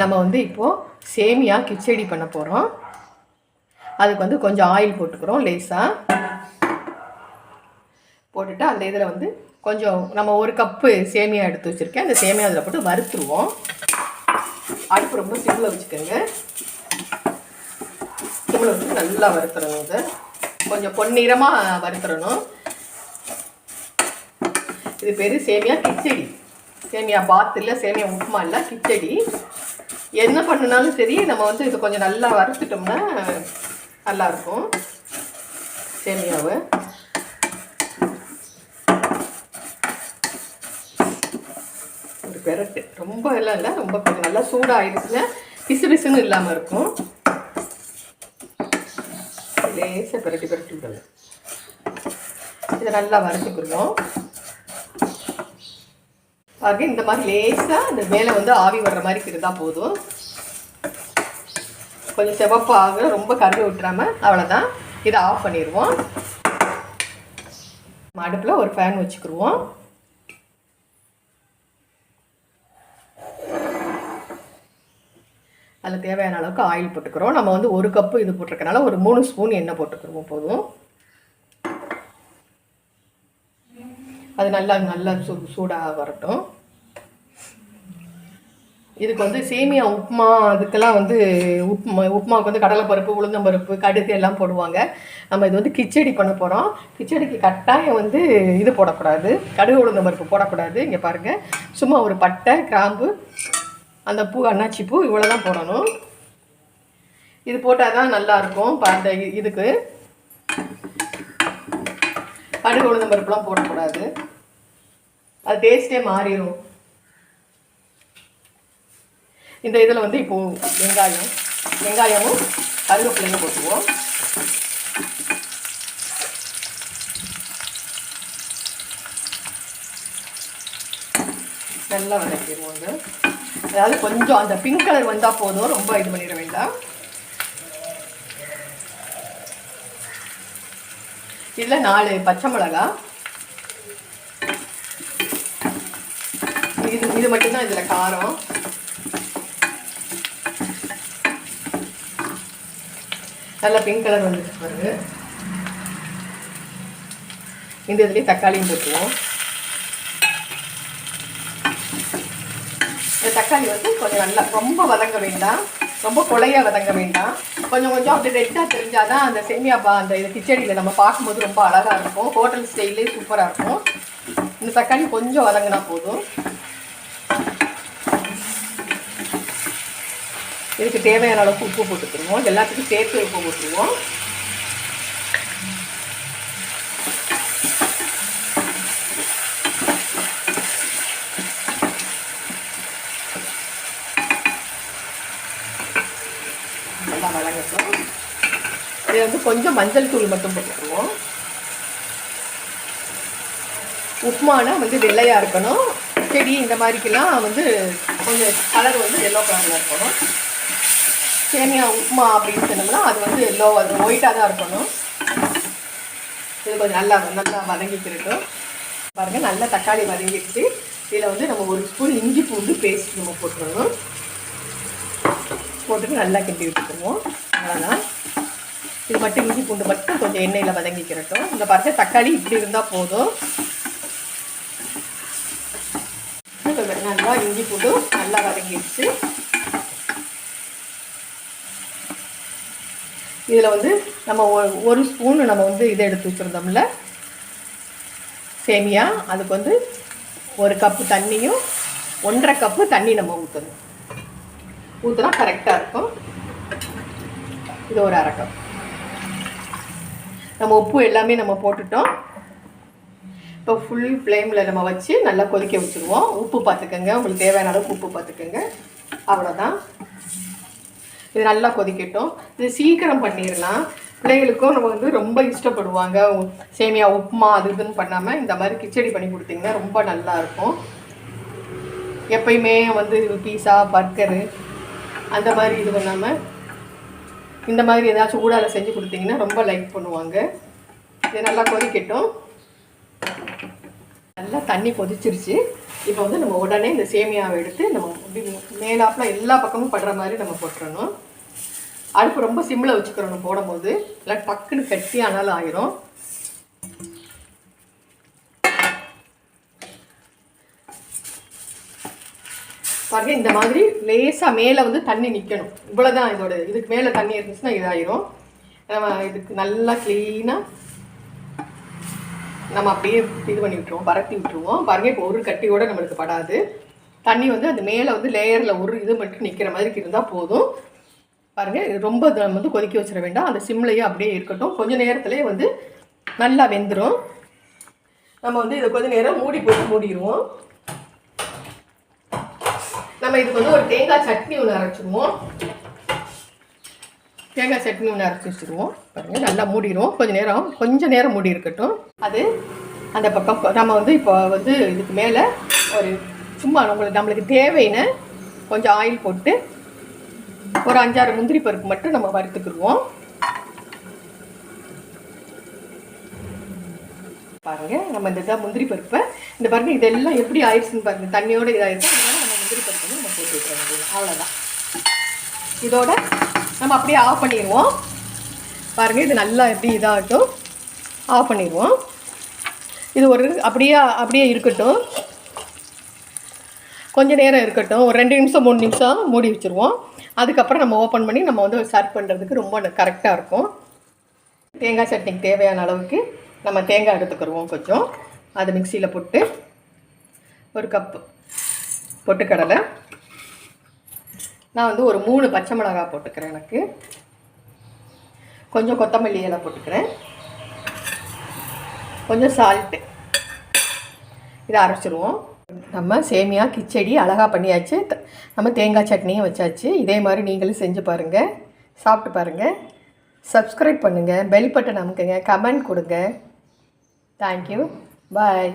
நம்ம வந்து இப்போது சேமியா கிச்சடி பண்ண போகிறோம் அதுக்கு வந்து கொஞ்சம் ஆயில் போட்டுக்கிறோம் லேசாக போட்டுட்டு அந்த இதில் வந்து கொஞ்சம் நம்ம ஒரு கப்பு சேமியா எடுத்து வச்சுருக்கேன். அந்த சேமியா அதில் போட்டு வறுத்துருவோம். அடுப்பு ரொம்ப சிம்மில் வச்சுக்கோங்க. சிம்மில் வச்சு நல்லா வறுத்துறணும் இதை. கொஞ்சம் பொன்னிறமாக வறுத்துறணும். இது பேர் சேமியா கிச்சடி. சேமியா பாத் இல்லை சேமியா உப்புமா இல்லை கிச்சடி. என்ன பண்ணினாலும் சரி நம்ம வந்து இது கொஞ்சம் நல்லா வறுத்துட்டோம்னா நல்லாயிருக்கும். சேமியாவை. ஒரு பெரட்டு. ரொம்ப எல்லாம் இல்லை ரொம்ப கொஞ்சம் நல்லா சூடாகிடுச்சுன்னா பிசு பிசுன்னு இல்லாமல் இருக்கும். லேசாக பெரட்டி பெரட்டி விடணும் இதை நல்லா வறுத்துக்கிடுவோம். பாருங்க இந்த மாதிரி லேசாக இந்த மேலே வந்து ஆவி வர்ற மாதிரி இருந்தால் போதும். கொஞ்சம் செவப்பாக ரொம்ப கருவி விட்டுறாமல் அவ்வளோதான் இதை ஆஃப் பண்ணிடுவோம். அடுப்பில் ஒரு ஃபேன் வச்சுக்கிடுவோம் அதில் தேவையான அளவுக்கு ஆயில் போட்டுக்கிறோம். நம்ம வந்து ஒரு கப்பு இது போட்டிருக்கனால ஒரு மூணு ஸ்பூன் எண்ணெய் போட்டுக்கிறோம் போதும். அது நல்லா நல்லா சூ சூடாக வரட்டும். இதுக்கு வந்து சேமியா உப்புமா அதுக்கெல்லாம் வந்து உப்புமா உப்புமாவுக்கு வந்து கடலைப்பருப்பு உளுந்தம்பருப்பு கடுகு எல்லாம் போடுவாங்க. நம்ம இது வந்து கிச்சடி பண்ண போகிறோம் கிச்சடிக்கு கட்டாயம் வந்து இது போடக்கூடாது. கடுகு உளுந்தம்பருப்பு போடக்கூடாது. இங்கே பாருங்கள் சும்மா ஒரு பட்டை கிராம்பு அந்த பூ அன்னாச்சி பூ இவ்வளோ தான் போடணும். இது போட்டால் தான் நல்லாயிருக்கும் இப்போ அந்த இதுக்கு கடுகு உளுந்தம் பருப்புலாம் போடக்கூடாது. அது டேஸ்ட்டே மாறிடும் இந்த இதில் வந்து இப்போ வெங்காயம் வெங்காயமும் கருவேப்பிலையும் போட்டுவோம் நல்லா வதக்கிடுவோங்க அதாவது கொஞ்சம் அந்த பிங்க் கலர் வந்தால் போதும் ரொம்ப இது பண்ணிட வேண்டாம். இதில் நாலு பச்சை மிளகா. இது இது மட்டும்தான் இதில் காரம். நல்லா பிங்க் கலர் வந்துட்டு பாருங்க. இந்த இதுலேயே தக்காளியும் போட்டுருவோம். இந்த தக்காளி வந்து கொஞ்சம் நல்லா ரொம்ப வதங்க வேண்டாம். ரொம்ப கொலையாக வதங்க வேண்டாம். கொஞ்சம் கொஞ்சம் அப்படி ரெட்டாக தெரிஞ்சாதான் அந்த சேமியா பா அந்த இது கிச்சடியில் நம்ம பார்க்கும்போது ரொம்ப அழகாக இருக்கும். ஹோட்டல் ஸ்டைலே சூப்பராக இருக்கும். இந்த தக்காளி கொஞ்சம் வதங்கினா போதும். இதுக்கு தேவையான அளவுக்கு உப்பு போட்டுக்கிடுவோம். எல்லாத்துக்கும் சேர்த்து உப்பு போட்டுருவோம் நல்லா வதங்கட்டும் இது வந்து கொஞ்சம் மஞ்சள் தூள் மட்டும் போட்டுக்குவோம். உப்புமானா வந்து வெள்ளையாக இருக்கணும். செடி இந்த மாதிரிக்கெல்லாம் வந்து கொஞ்சம் கலர் வந்து எல்லோ கலரில் இருக்கணும். சேமியா உப்புமா அப்படின்னு சொன்னோம்னா அது வந்து எல்லோ அது ஒயிட்டாக தான் இருக்கணும். இது கொஞ்சம் நல்லா நல்லா வதங்கிக்கிறட்டும் பாருங்கள் நல்லா தக்காளி வதங்கிடுச்சு. இதில் வந்து நம்ம ஒரு ஸ்பூன் இஞ்சி பூண்டு பேஸ்ட் நம்ம போட்டுருணும் போட்டுட்டு நல்லா கிண்டி விட்டுக்குவோம். அவ்வளோதான் இது மட்டும் இஞ்சி பூண்டு மட்டும் கொஞ்சம் எண்ணெயில் வதங்கிக்கிறட்டும் இந்த பாருங்கள் தக்காளி இப்படி இருந்தால் போதும். நல்லா இஞ்சி பூண்டு நல்லா வதங்கிடுச்சு. இதில் வந்து நம்ம ஒ- ஒரு ஸ்பூன் நம்ம வந்து இதை எடுத்து வச்சுருந்தோம்ல. சேமியா அதுக்கு வந்து ஒரு கப்பு தண்ணியும் ஒன்றரை கப்பு தண்ணி நம்ம ஊற்றணும் ஊற்றினா கரெக்டாக இருக்கும். இது ஒரு அரை கப். நம்ம உப்பு எல்லாமே நம்ம போட்டுட்டோம். இப்போ ஃபுல் ஃப்ளேமில் நம்ம வச்சு நல்லா கொதிக்க வச்சுருவோம். உப்பு பார்த்துக்கோங்க உங்களுக்கு தேவையான அளவுக்கு உப்பு பார்த்துக்கோங்க அவ்வளோதான் இது நல்லா கொதிக்கட்டும். இது சீக்கிரம் பண்ணிடலாம். பிள்ளைகளுக்கும் நம்ம வந்து ரொம்ப இஷ்டப்படுவாங்க. சேமியா உப்புமா அது இதுன்னு பண்ணாமல் இந்த மாதிரி கிச்சடி பண்ணி கொடுத்தீங்கன்னா ரொம்ப நல்லா இருக்கும். எப்பயுமே வந்து பீஸா பர்கரு அந்த மாதிரி இது பண்ணாமல் இந்த மாதிரி ஏதாச்சும் ஊடால செஞ்சு கொடுத்தீங்கன்னா ரொம்ப லைக் பண்ணுவாங்க. இது நல்லா கொதிக்கட்டும். நல்லா தண்ணி கொதிச்சிருச்சு. இப்போ வந்து நம்ம உடனே இந்த சேமியாவை எடுத்து நம்ம இப்படி எல்லா பக்கமும் படுற மாதிரி நம்ம போட்டுறணும் அடுப்பு ரொம்ப சிம்மில் வச்சுக்கிறணும் போடும்போது. இல்லை டக்குன்னு கட்டி ஆனாலும் ஆயிரும். பாருங்க இந்த மாதிரி லேசாக மேலே வந்து தண்ணி நிற்கணும் இவ்வளோதான் இதோட இதுக்கு மேலே தண்ணி இருந்துச்சுன்னா இதாயிரும். நம்ம இதுக்கு நல்லா க்ளீனாக நம்ம அப்படியே இது பண்ணி விட்டுருவோம் பரட்டி விட்டுருவோம். பாருங்க இப்போ ஒரு கட்டியோட நம்மளுக்கு படாது. தண்ணி வந்து அது மேலே வந்து லேயரில் ஒரு இது மட்டும் நிற்கிற மாதிரி இருந்தால் போதும். பாருங்கள் இது ரொம்ப வந்து கொதிக்க வச்சிட வேண்டாம். அந்த சிம்லையே அப்படியே இருக்கட்டும். கொஞ்ச நேரத்துலேயே வந்து நல்லா வெந்துடும் நம்ம வந்து இதை கொஞ்ச நேரம் மூடி போட்டு மூடிடுவோம் நம்ம இதுக்கு வந்து ஒரு தேங்காய் சட்னி ஒன்று அரைச்சிடுவோம் தேங்காய் சட்னி ஒன்று அரைச்சி வச்சுருவோம். பாருங்கள் நல்லா மூடிடுவோம் கொஞ்சம் நேரம் கொஞ்சம் நேரம் மூடி இருக்கட்டும். அது அந்த பக்கம் நம்ம வந்து இப்போ வந்து இதுக்கு மேலே ஒரு சும்மா நம்மளுக்கு நம்மளுக்கு தேவைன்னு கொஞ்சம் ஆயில் போட்டு ஒரு அஞ்சாறு முந்திரி பருப்பு மட்டும் நம்ம வறுத்துக்கிடுவோம். பாருங்க நம்ம இந்த இதாக முந்திரி பருப்பை. இந்த பாருங்க இதெல்லாம் எப்படி ஆயிடுச்சுன்னு பாருங்க. தண்ணியோட இதாகிடுச்சு அதனால நம்ம விட்டுற வேண்டியது அவ்வளோதான் இதோட நம்ம அப்படியே ஆஃப் பண்ணிடுவோம். பாருங்கள் இது நல்லா எப்படி இதாகட்டும். ஆஃப் பண்ணிடுவோம். இது ஒரு அப்படியே அப்படியே இருக்கட்டும். கொஞ்சம் நேரம் இருக்கட்டும். ஒரு ரெண்டு நிமிஷம் மூணு நிமிஷம் மூடி வச்சுருவோம். அதுக்கப்புறம் நம்ம ஓப்பன் பண்ணி நம்ம வந்து சர்வ் பண்ணுறதுக்கு ரொம்ப கரெக்டாக இருக்கும். தேங்காய் சட்னிக்கு தேவையான அளவுக்கு நம்ம தேங்காய் எடுத்துக்கிடுவோம் கொஞ்சம். அதை மிக்சியில் போட்டு ஒரு கப்பு பொட்டுக்கடலை. நான் வந்து ஒரு மூணு பச்சை மிளகாய் போட்டுக்கிறேன் எனக்கு. கொஞ்சம் கொத்தமல்லி இலை போட்டுக்கிறேன். கொஞ்சம் சால்ட்டு இதை அரைச்சிருவோம். நம்ம சேமியா கிச்சடி அழகாக பண்ணியாச்சு. நம்ம தேங்காய் சட்னியும் வச்சாச்சு. இதே மாதிரி நீங்களும் செஞ்சு பாருங்கள் சாப்பிட்டு பாருங்கள் சப்ஸ்கிரைப் பண்ணுங்கள் பெல் பட்டன் அமுக்குங்க. கமெண்ட் கொடுங்க. Thank you bye